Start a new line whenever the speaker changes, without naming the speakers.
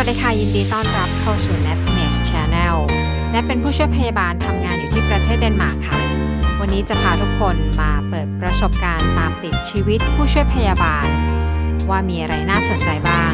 วัสดีค่ะ ยินดีต้อนรับเข้าสู่ n e t n e s Channel แนทเป็นผู้ช่วยพยาบาลทำงานอยู่ที่ประเทศเดนมาร์กค่ะ วันนี้จะพาทุกคนมาเปิดประสบการณ์ตามติดชีวิตผู้ช่วยพยาบาล ว่ามีอะไรน่าสนใจบ้าง